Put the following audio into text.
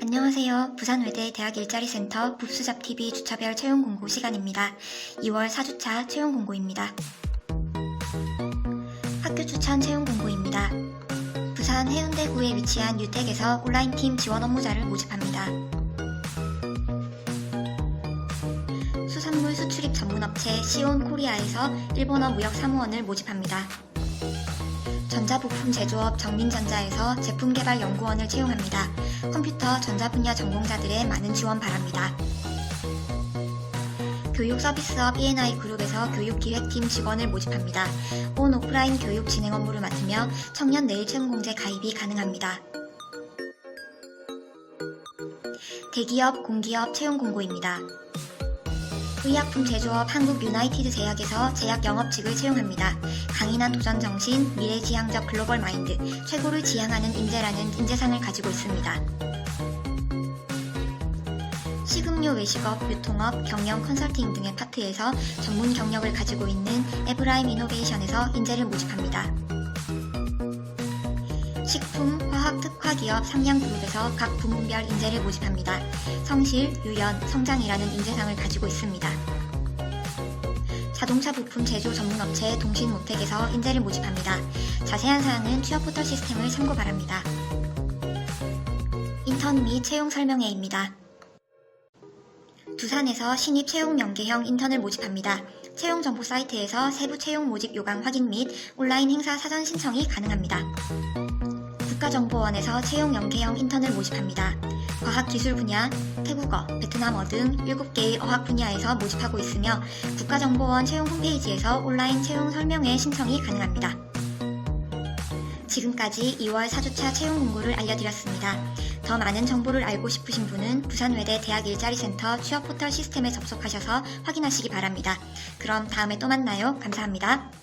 안녕하세요. 부산외대 대학 일자리센터 봅수잡TV 주차별 채용 공고 시간입니다. 2월 4주차 채용 공고입니다. 학교 추천 채용 공고입니다. 부산 해운대구에 위치한 유택에서 온라인팀 지원 업무자를 모집합니다. 수산물 수출입 전문업체 시온 코리아에서 일본어 무역 사무원을 모집합니다. 전자부품 제조업 정민전자에서 제품 개발 연구원을 채용합니다. 컴퓨터 전자 분야 전공자들의 많은 지원 바랍니다. 교육 서비스업 E&I 그룹에서 교육기획팀 직원을 모집합니다. 온 오프라인 교육 진행 업무를 맡으며 청년 내일 채용 공제 가입이 가능합니다. 대기업, 공기업 채용 공고입니다. 의약품 제조업 한국 유나이티드 제약에서 제약 영업직을 채용합니다. 강인한 도전 정신, 미래지향적 글로벌 마인드, 최고를 지향하는 인재라는 인재상을 가지고 있습니다. 식음료 외식업, 유통업, 경영 컨설팅 등의 파트에서 전문 경력을 가지고 있는 에브라임 이노베이션에서 인재를 모집합니다. 식품, 화학 특화 기업 삼양그룹에서 각 부문별 인재를 모집합니다. 성실, 유연, 성장이라는 인재상을 가지고 있습니다. 자동차 부품 제조 전문 업체 동신모텍에서 인재를 모집합니다. 자세한 사항은 취업 포털 시스템을 참고 바랍니다. 인턴 및 채용 설명회입니다. 두산에서 신입 채용 연계형 인턴을 모집합니다. 채용 정보 사이트에서 세부 채용 모집 요강 확인 및 온라인 행사 사전 신청이 가능합니다. 국가정보원에서 채용 연계형 인턴을 모집합니다. 과학기술 분야, 태국어, 베트남어 등 7개의 어학 분야에서 모집하고 있으며 국가정보원 채용 홈페이지에서 온라인 채용 설명회 신청이 가능합니다. 지금까지 2월 4주차 채용 공고를 알려드렸습니다. 더 많은 정보를 알고 싶으신 분은 부산외대 대학 일자리센터 취업 포털 시스템에 접속하셔서 확인하시기 바랍니다. 그럼 다음에 또 만나요. 감사합니다.